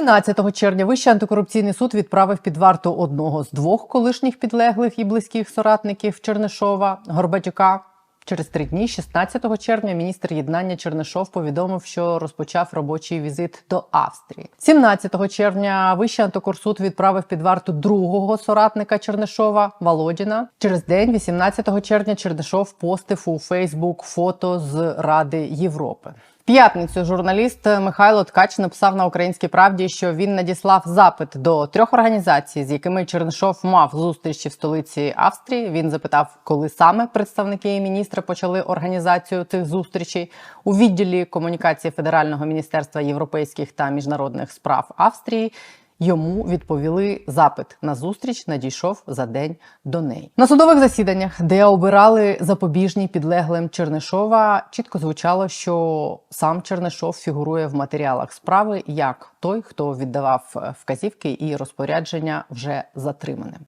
13 червня Вищий антикорупційний суд відправив під варту одного з двох колишніх підлеглих і близьких соратників Чернишова Горбатюка. Через три дні, 16 червня, міністр єднання Чернишов повідомив, що розпочав робочий візит до Австрії. 17 червня Вищий антикорсуд відправив під варту другого соратника Чернишова Володіна. Через день, 18 червня, Чернишов постив у Фейсбук фото з Ради Європи. П'ятницю журналіст Михайло Ткач написав на українській правді, що він надіслав запит до трьох організацій, з якими Чернишов мав зустрічі в столиці Австрії. Він запитав, коли саме представники і міністри почали організацію цих зустрічей у відділі комунікації Федерального міністерства європейських та міжнародних справ Австрії. Йому відповіли запит на зустріч надійшов за день до неї. На судових засіданнях, де обирали запобіжні підлеглим Чернишова, чітко звучало, що сам Чернишов фігурує в матеріалах справи як той, хто віддавав е, вказівки і розпорядження вже затриманим.